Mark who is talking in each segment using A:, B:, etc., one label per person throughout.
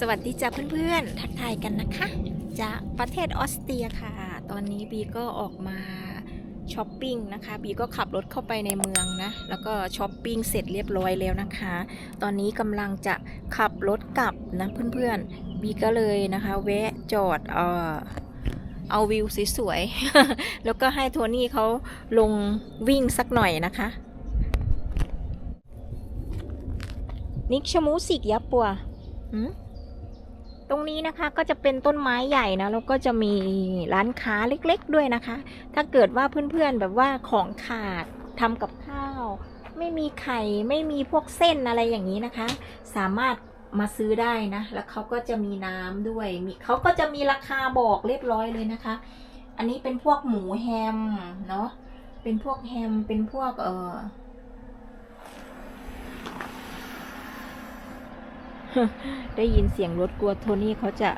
A: สวัสดีจ้าเพื่อนๆ ทักทายกันนะคะ จากประเทศออสเตรียค่ะ ตอนนี้บีก็ออกมาช้อปปิ้งนะคะ บีก็ขับรถเข้าไปในเมืองนะ แล้วก็ช้อปปิ้งเสร็จเรียบร้อยแล้วนะคะ ตอนนี้กำลังจะขับรถกลับนะเพื่อนๆ บีก็เลยนะคะแวะจอดเออเอาวิวสวยๆ แล้วก็ให้โทนี่เขาลงวิ่งสักหน่อยนะคะนิกชมูสิกยับปัวหืม ตรงนี้นะคะก็จะเป็นต้นไม้ใหญ่นะแล้วก็จะมีร้านค้าเล็กๆด้วยนะคะ ถ้าเกิดว่าเพื่อนๆแบบว่าของขาดทำกับข้าว ไม่มีไข่ไม่มีพวกเส้นอะไรอย่างนี้นะคะ สามารถมาซื้อได้นะ แล้วเขาก็จะมีน้ำด้วยมีเขาก็จะมีราคาบอกเรียบร้อยเลยนะคะ อันนี้เป็นพวกหมูแฮมเนาะเป็นพวกแฮมเป็นพวกเออ ได้ยินเสียงรถกลัวโทนี่เขาจะ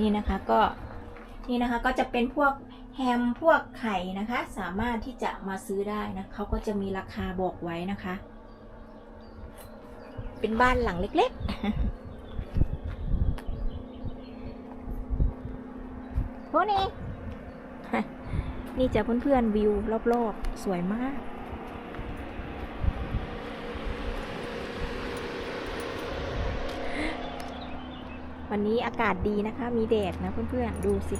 A: นี่นะคะก็นี่นะคะก็จะเป็นพวกแฮมพวกไข่นะคะ สามารถที่จะมาซื้อได้นะเขาก็จะมีราคาบอกไว้นะคะ เป็นบ้านหลังเล็กๆโทนี่นี่จะเพื่อนๆวิวรอบๆ สวยมาก วันนี้อากาศดีนะคะ มีแดดนะเพื่อนๆ ดูสิ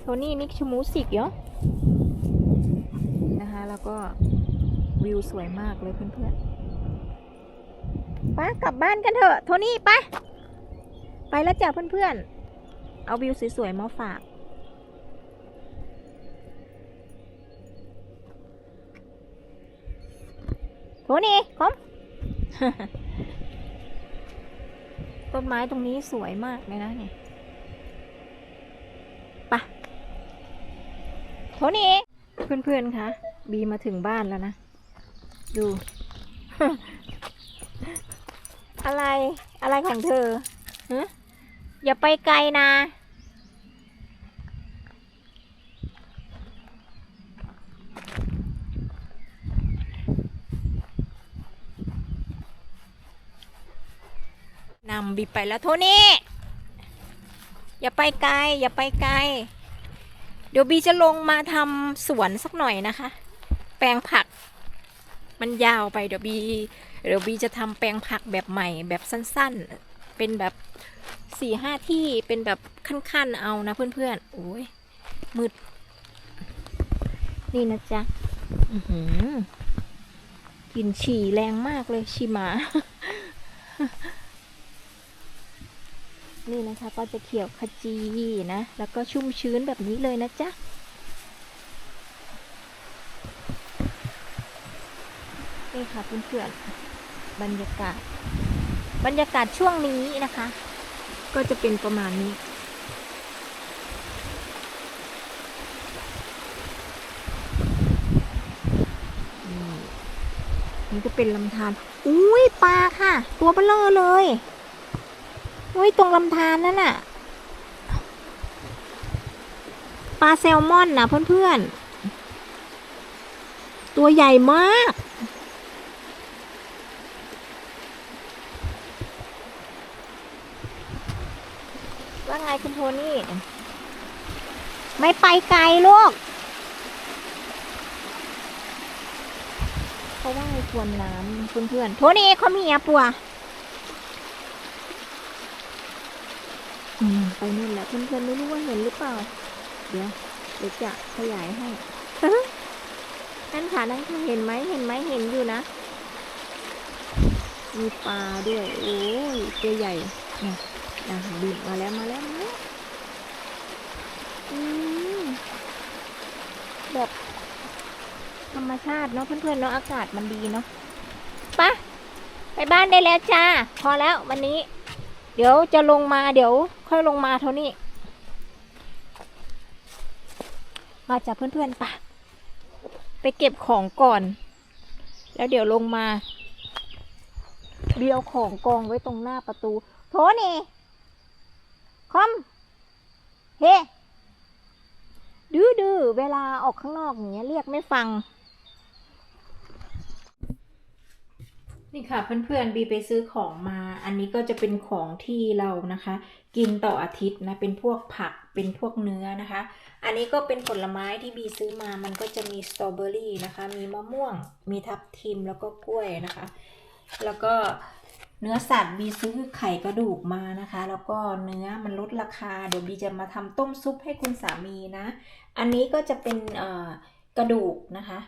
A: โทนี่นิกชมูสิกเยอะนะคะ แล้วก็วิวสวยมากเลยเพื่อนๆป้ากลับบ้านกันเถอะ โทนี่ไป ไปแล้วจ้ะเพื่อนๆ เอาวิวสวยๆ มาฝาก โทนี่คอมต้นไม้ตรงนี้สวยมากเลยนะเนี่ยไปะโทนี่เพื่อนๆคะบีมาถึงบ้านแล้วนะ ดู อะไรอะไรของเธอฮะอย่าไปไกลนะ บีไปแล้วโทนี่อย่าไปไกล อย่าไปไกล เดี๋ยวบีจะลงมาทำสวนสักหน่อยนะคะ แปลงผัก มันยาวไปเดี๋ยวบีเดี๋ยวบีจะทำแปลงผักแบบใหม่แบบสั้นๆ เป็นแบบสี่ห้าที่เป็นแบบขั้นๆเอานะเพื่อนๆโอ้ยมืด นี่นะจ๊ะอือหือกลิ่นฉี่แรงมากเลยฉี่หมา นี่นะคะก็จะเขียวขจีนะ แล้วก็ชุ่มชื้นแบบนี้เลยนะจ๊ะนี่ค่ะเพื่อนๆบรรยากาศ บรรยากาศช่วงนี้นะคะ ก็จะเป็นประมาณนี้นี่นี่ก็เป็นลำธารอุ้ยปลาค่ะ ตัวเบลอเลย อุ้ยตรงลำธารนั่นน่ะปลาแซลมอนนะเพื่อนๆ ตัวใหญ่มาก ว่าไงคุณโทนี่ ไม่ไปไกลลูกเพราะว่าไอ้ทวนน้ำเพื่อนๆ โทนี่เขามีอะปัว อืม ไปนู่นแหละเพื่อนๆไม่รู้ว่าเห็นหรือเปล่า เดี๋ยวเดี๋ยวจะขยายให้นั่นค่ะนั่นค่ะเห็นไหมเห็นไหมเห็นอยู่นะ มีปลาด้วย โอ้ยตัวใหญ่เนี่ยนะบินมาแล้วมาแล้วมาแบบธรรมชาติเนาะเพื่อนๆเนาะอากาศมันดีเนาะปะไปบ้านได้แล้วจ้า พอแล้ววันนี้ เดี๋ยวจะลงมาเดี๋ยว ค่อยลงมาเท่านี้ มาจากเพื่อนๆปะไปเก็บของก่อน แล้วเดี๋ยวลงมาเบียวของกองไว้ตรงหน้าประตู โทนี่ คอม เฮดื้อดื้อเวลาออกข้างนอกอย่างเงี้ยเรียกไม่ฟัง นี่ค่ะเพื่อนๆบีไปซื้อของมา อันนี้ก็จะเป็นของที่เรานะคะ กินต่ออาทิตย์นะเป็นพวกผักเป็นพวกเนื้อนะคะ อันนี้ก็เป็นผลไม้ที่บีซื้อมามันก็จะมีสตรอเบอรี่นะคะ มีมะม่วง มีทับทิมแล้วก็กล้วยนะคะ แล้วก็เนื้อสัตว์บีซื้อไข่กระดูกมานะคะ แล้วก็เนื้อมันลดราคา เดี๋ยวบีจะมาทำต้มซุปให้คุณสามีนะ อันนี้ก็จะเป็นกระดูกนะคะ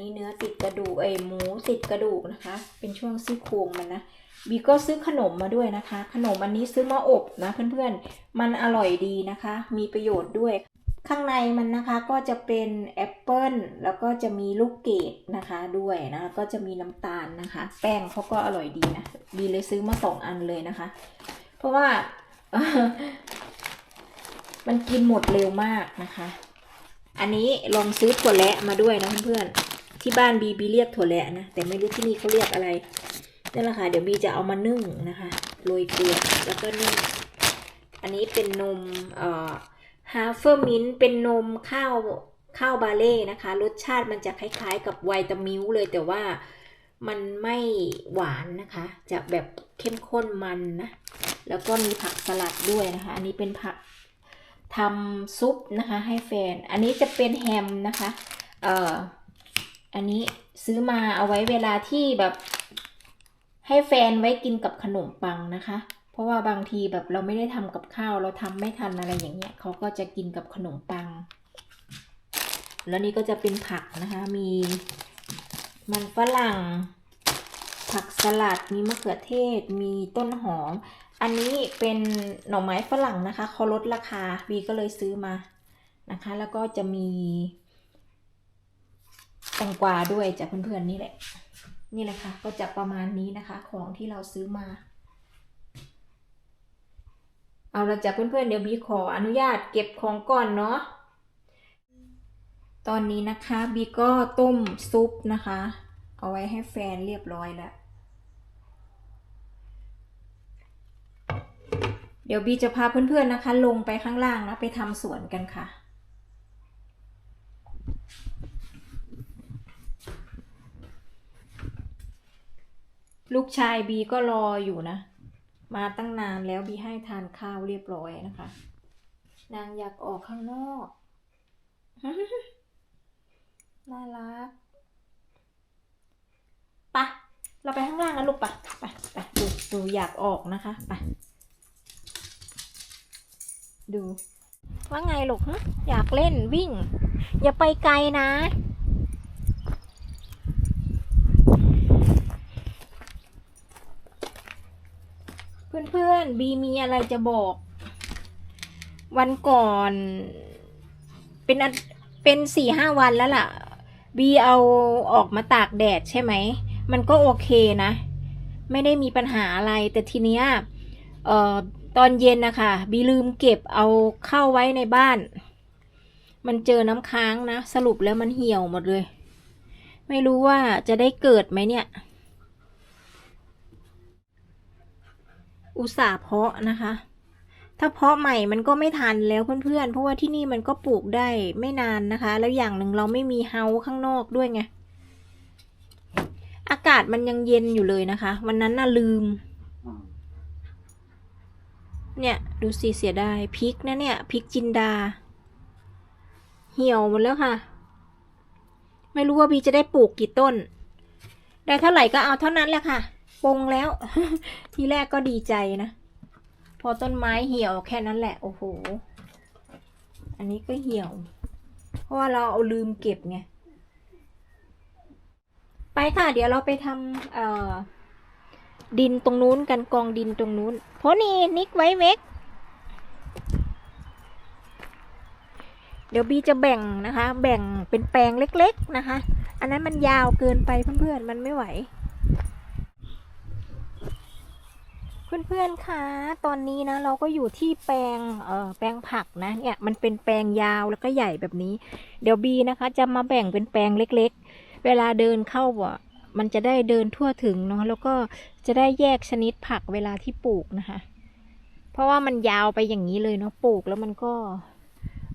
A: นี้เนื้อติดกระดูกเอยหมูติดกระดูกนะคะ เป็นช่วงซี่โครงมันนะบีก็ซื้อขนมมาด้วยนะคะ ขนมอันนี้ซื้อมาอบนะเพื่อนๆ มันอร่อยดีนะคะ มีประโยชน์ด้วย ข้างในมันนะคะก็จะเป็นแอปเปิลแล้วก็จะมีลูกเกดนะคะด้วยนะแล้วก็จะมีน้ำตาลนะคะ แป้งเขาก็อร่อยดีนะบีเลยซื้อมาสองอันเลยนะคะ เพราะว่ามันกินหมดเร็วมากนะคะ อันนี้ลองซื้อถั่วแระมาด้วยนะเพื่อนๆ ที่บ้านบีบีเรียกถั่วแระนะ แต่ไม่รู้ที่นี่เขาเรียกอะไรนั่นแหละค่ะ เดี๋ยวบีจะเอามานึ่งนะคะ โรยเกลือแล้วก็นึ่ง อันนี้เป็นนมเอ่อฮาเฟอร์มินเป็นนมข้าวข้าวบาเล่นะคะ รสชาติมันจะคล้ายๆ กับไวตามิลเลยแต่ว่ามันไม่หวานนะคะ จะแบบเข้มข้นมันนะ แล้วก็มีผักสลัดด้วยนะคะ อันนี้เป็นผักทำซุปนะคะให้แฟน อันนี้จะเป็นแฮมนะคะ เอ่อ อันนี้ซื้อมาเอาไว้เวลาที่แบบให้แฟนไว้กินกับขนมปังนะคะ เพราะว่าบางทีแบบเราไม่ได้ทำกับข้าวเราทำไม่ทันอะไรอย่างเงี้ยเขาก็จะกินกับขนมปัง แล้วนี่ก็จะเป็นผักนะคะ มีมันฝรั่ง ผักสลัด มีมะเขือเทศ มีต้นหอม อันนี้เป็นหน่อไม้ฝรั่งนะคะเขาลดราคาบีก็เลยซื้อมานะคะ แล้วก็จะมี แตงกวาด้วยจากเพื่อนๆนี่แหละ นี่แหละค่ะ ก็จะประมาณนี้นะคะ ของที่เราซื้อมา เอาละจากเพื่อนๆเดี๋ยวบีขออนุญาตเก็บของก่อนเนาะตอนนี้นะคะบีก็ต้มซุปนะคะ เอาไว้ให้แฟนเรียบร้อยแล้วเดี๋ยวบีจะพาเพื่อนๆนะคะ ลงไปข้างล่างนะไปทำสวนกันค่ะ ลูกชายบีก็รออยู่นะ มาตั้งนานแล้วบีให้ทานข้าวเรียบร้อยนะคะ นางอยากออกข้างนอก น่ารักปะเราไปข้างล่างกันลูกปะไปไปดูดูอยากออกนะคะไปดู ว่าไงลูกอยากเล่นวิ่ง อย่าไปไกลนะ เพื่อนๆบีมีอะไรจะบอก วันก่อน เป็นอันเป็นสี่ห้าวันแล้วล่ะ บีเอาออกมาตากแดดใช่ไหม มันก็โอเคนะ ไม่ได้มีปัญหาอะไร แต่ทีเนี้ยเอ่อตอนเย็นนะคะบีลืมเก็บเอาเข้าไว้ในบ้าน มันเจอน้ำค้างนะ สรุปแล้วมันเหี่ยวหมดเลย ไม่รู้ว่าจะได้เกิดไหมเนี่ย อุตสาห์เพาะนะคะ ถ้าเพาะใหม่มันก็ไม่ทันแล้วเพื่อนๆ เพราะว่าที่นี่มันก็ปลูกได้ไม่นานนะคะ แล้วอย่างหนึ่งเราไม่มีเฮาข้างนอกด้วยไง อากาศมันยังเย็นอยู่เลยนะคะ วันนั้นน่ะลืม เนี่ยดูสิเสียดายพริกนะเนี่ยพริกจินดา เหี่ยวหมดแล้วค่ะ ไม่รู้ว่าบีจะได้ปลูกกี่ต้น ได้เท่าไหร่ก็เอาเท่านั้นแหละค่ะ ปงแล้ว ทีแรกก็ดีใจนะ พอต้นไม้เหี่ยวแค่นั้นแหละ โอ้โห อันนี้ก็เหี่ยว เพราะว่าเราเอาลืมเก็บไง ไปค่ะ เดี๋ยวเราไปทำดินตรงนู้นกันกองดินตรงนู้นโพนี่นิกไว้เวกเดี๋ยวบีจะแบ่งนะคะ แบ่งเป็นแปลงเล็ก ๆนะคะ อันนั้นมันยาวเกินไปเพื่อนๆ มันไม่ไหว เพื่อนๆ คะ ตอนนี้นะเราก็อยู่ที่แปลง เอ่อ แปลงผักนะ เนี่ยมันเป็นแปลงยาวแล้วก็ใหญ่แบบนี้ เดี๋ยวบีนะคะ จะมาแบ่งเป็นแปลงเล็ก ๆ เวลาเดินเข้าอะ มันจะได้เดินทั่วถึงเนาะ แล้วก็จะได้แยกชนิดผักเวลาที่ปลูกนะคะ เพราะว่ามันยาวไปอย่างนี้เลยเนาะ ปลูกแล้วมันก็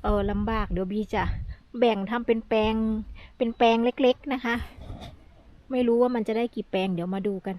A: เออลำบาก เดี๋ยวบีจะแบ่งทำเป็นแปลง เป็นแปลงเล็ก ๆ นะคะ ไม่รู้ว่ามันจะได้กี่แปลง เดี๋ยวมาดูกัน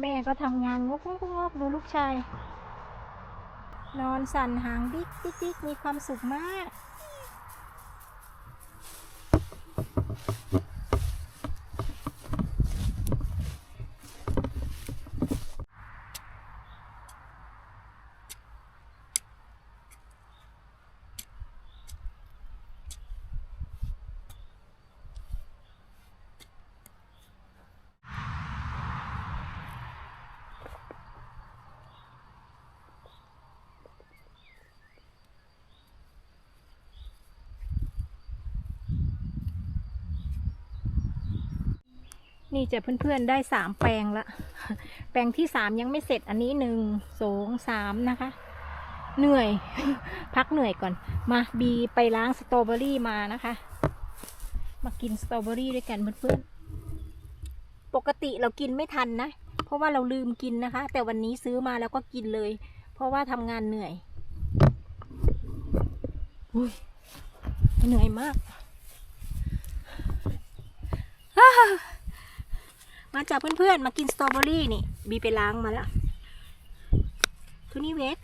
A: แม่ก็ทำงานงกงกงกดูลูกชาย นอนสั่นหางบิ๊กบิ๊กมีความสุขมาก นี่จะเพื่อนๆได้สามแปลงละ แปลงที่สามยังไม่เสร็จอันนี้หนึ่งสองสามนะคะ เหนื่อย พักเหนื่อยก่อน มาบีไปล้างสตรอเบอรี่มานะคะ มากินสตรอเบอรี่ด้วยกันเพื่อนๆ ปกติเรากินไม่ทันนะ เพราะว่าเราลืมกินนะคะ แต่วันนี้ซื้อมาแล้วก็กินเลย เพราะว่าทำงานเหนื่อยอุ๊ยเหนื่อยมาก มาจากเพื่อนๆ มากินสตรอเบอรี่นี่ บีไปล้างมาแล้วทุนี่เวก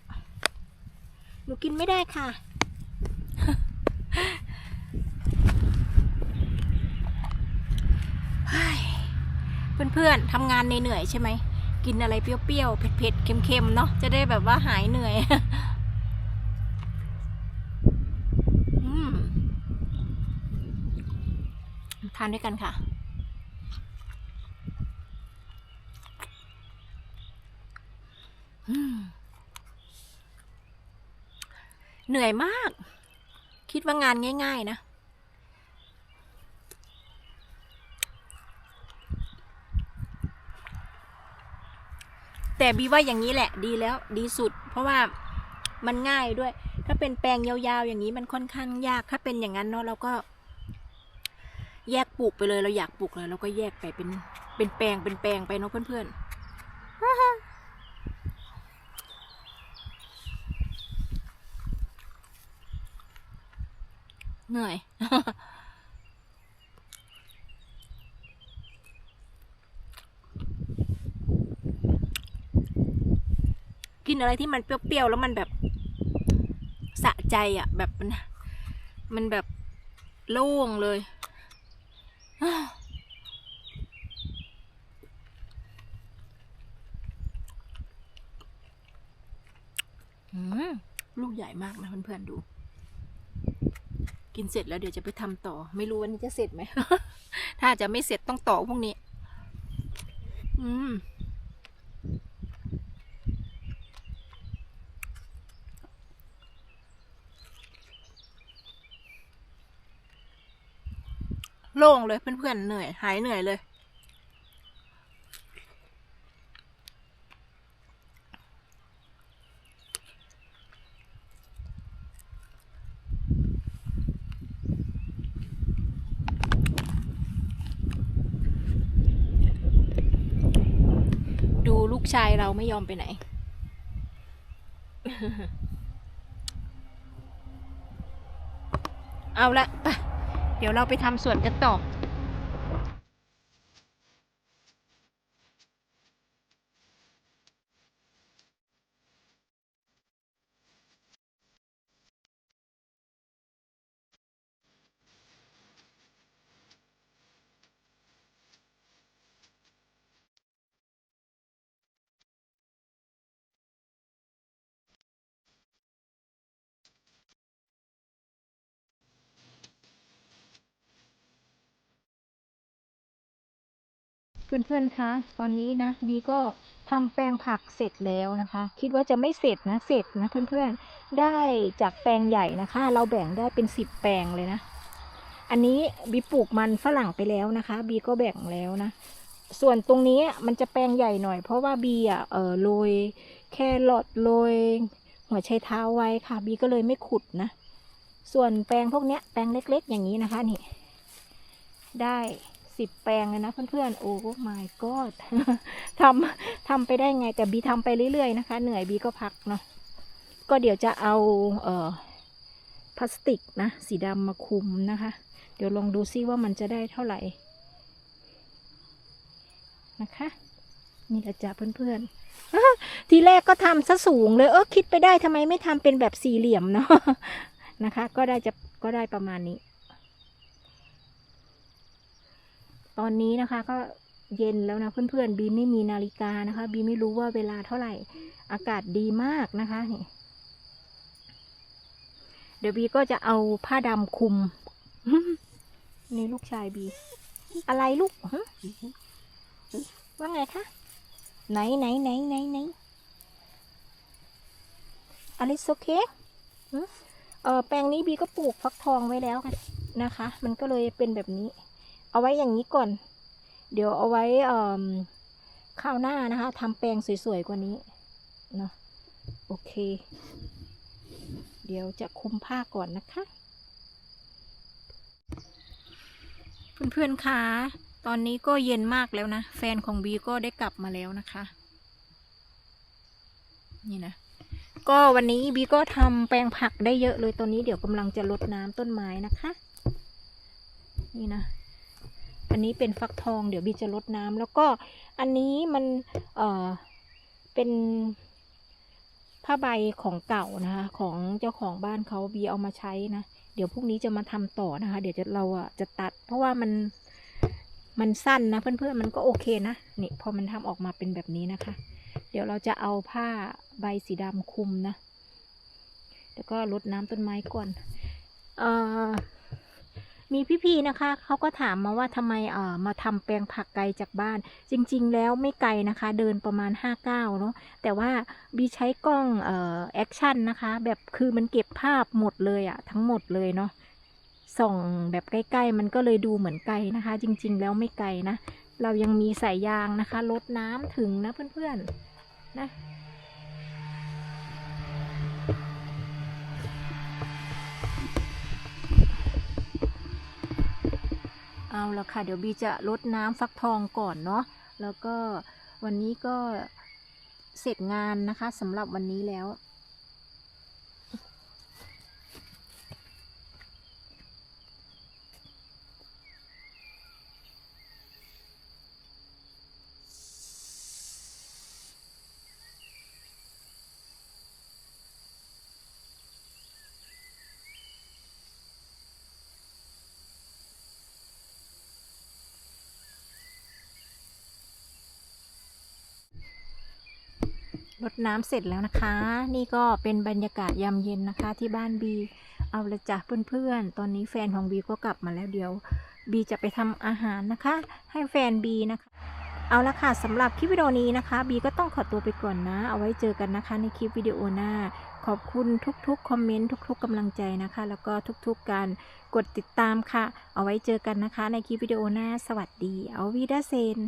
A: หนูกินไม่ได้ค่ะเฮ้ยเพื่อนๆทำงานเหนื่อยใช่ไหม กินอะไรเปรี้ยวๆ เผ็ดๆ เค็มๆ เนาะ จะได้แบบว่าหายเหนื่อยอทานด้วยกันค่ะ อืม เหนื่อยมาก คิดว่างานง่าย ๆ นะ แต่บีว่าอย่างนี้แหละดีแล้วดีสุด เพราะว่ามันง่ายด้วย ถ้าเป็นแปลงยาวๆ อย่างนี้มันค่อนข้างยากถ้าเป็นอย่างนั้นเนาะเราก็ แยกปลูกไปเลยเราอยากปลูกเลยเราก็แยกไปเป็นเป็นแปลงเป็นแปลงไปเนาะเพื่อนๆ เหนื่อย กินอะไรที่มันเปรี้ยวๆ แล้วมันแบบสะใจอะ่ะ แบบมัน มันแบบโล่งเลยอืมลูกใหญ่มากนะเพื่อนๆดู กินเสร็จแล้วเดี๋ยวจะไปทำต่อ ไม่รู้วันนี้จะเสร็จไหม ถ้าจะไม่เสร็จต้องต่อพวกนี้ อืม โล่งเลยเพื่อนๆเหนื่อย หายเหนื่อยเลย ดูลู กกชายเราไม่ยอมไปไหน เอาละไปเดี๋ยวเราไปทำสวนกันต่อ เพื่อนๆคะตอนนี้นะบีก็ทำแปลงผักเสร็จแล้วนะคะ คิดว่าจะไม่เสร็จนะเสร็จนะเพื่อนๆได้จากแปลงใหญ่นะคะ เราแบ่งได้เป็นสิบแปลงเลยนะ อันนี้บีปลูกมันฝรั่งไปแล้วนะคะ บีก็แบ่งแล้วนะ ส่วนตรงนี้มันจะแปลงใหญ่หน่อย เพราะว่าบีอะเออโรยแครอทโรยหัวไชเท้าไว้ค่ะ บีก็เลยไม่ขุดนะ ส่วนแปลงพวกเนี้ยแปลงเล็ก ๆ อย่างนี้นะคะนี่ได้ สิบแปลงเลยนะเพื่อนๆ โอ้ my god ทำทำไปได้ไง แต่บีทำไปเรื่อยๆนะคะ เหนื่อยบีก็พักเนาะ ก็เดี๋ยวจะเอาเอ่อพลาสติกนะ สีดำมาคุมนะคะ เดี๋ยวลองดูซิว่ามันจะได้เท่าไหร่ นะคะ นี่แหละจ้ะเพื่อนๆทีแรกก็ทำซะสูงเลย เออคิดไปได้ทำไมไม่ทำเป็นแบบสี่เหลี่ยมเนาะนะคะ ก็ได้จะก็ได้ประมาณนี้ ตอนนี้นะคะก็เย็นแล้วนะเพื่อนๆบีไม่มีนาฬิกานะคะ บีไม่รู้ว่าเวลาเท่าไหร่ อากาศดีมากนะคะนี่เดี๋ยวบีก็จะเอาผ้าดำคลุมนี่ลูกชายบี อะไรลูกฮะว่าไงคะไหนไหนไหนไหนไหนอลิสโอเคเออแปลงนี้บีก็ปลูกฟักทองไว้แล้วค่ะนะคะ มันก็เลยเป็นแบบนี้ เอาไว้อย่างนี้ก่อน เดี๋ยวเอาไว้เออข้าวหน้านะคะทำแปลงสวยๆกว่านี้เนาะโอเค เดี๋ยวจะคุมผ้าก่อนนะคะ เพื่อนๆคะตอนนี้ก็เย็นมากแล้วนะ แฟนของบีก็ได้กลับมาแล้วนะคะ นี่นะก็วันนี้บีก็ทำแปลงผักได้เยอะเลยตอนนี้เดี๋ยวกำลังจะรดน้ำต้นไม้นะคะ นี่นะ อันนี้เป็นฟักทองเดี๋ยวบีจะรดน้ำแล้วก็อันนี้มันเอ่อเป็นผ้าใบของเก่านะคะ ของเจ้าของบ้านเขาบีเอามาใช้นะ เดี๋ยวพรุ่งนี้จะมาทำต่อนะคะ เดี๋ยวจะเราอะจะตัด เพราะว่ามันมันสั้นนะเพื่อนๆมันก็โอเคนะนี่พอมันทำออกมาเป็นแบบนี้นะคะ เดี๋ยวเราจะเอาผ้าใบสีดำคุมนะแล้วก็รดน้ำต้นไม้ก่อน เอ่อ มีพี่ๆนะคะเขาก็ถามมาว่าทำไมเอ่อมาทำแปลงผักไกลจากบ้าน จริง ๆ แล้วไม่ไกลนะคะ เดินประมาณ5 9เนาะแต่ว่าบีใช้กล้องเอ่อแอคชั่นนะคะ แบบคือมันเก็บภาพหมดเลยอะทั้งหมดเลยเนาะส่องแบบใกล้ ๆ มันก็เลยดูเหมือนไกลนะคะ จริง ๆ แล้วไม่ไกลนะ เรายังมีสายยางนะคะลดน้ำถึงนะเพื่อนๆนะ เอาละค่ะ เดี๋ยวบีจะลดน้ำฟักทองก่อนเนาะแล้วก็วันนี้ก็เสร็จงานนะคะสำหรับวันนี้แล้ว รดน้ำเสร็จแล้วนะคะ นี่ก็เป็นบรรยากาศยามเย็นนะคะ ที่บ้านบี เอาละจ้ะเพื่อนๆ ตอนนี้แฟนของบีก็กลับมาแล้วเดี๋ยว บีจะไปทำอาหารนะคะ ให้แฟนบีนะคะ เอาละค่ะสำหรับคลิปวิดีโอนี้นะคะ บีก็ต้องขอตัวไปก่อนนะ เอาไว้เจอกันนะคะ ในคลิปวิดีโอหน้า ขอบคุณทุกๆคอมเมนต์ทุก ๆกำลังใจนะคะ แล้วก็ทุกๆการกดติดตามค่ะ เอาไว้เจอกันนะคะ ในคลิปวิดีโอหน้า สวัสดี เอาวีดาเซน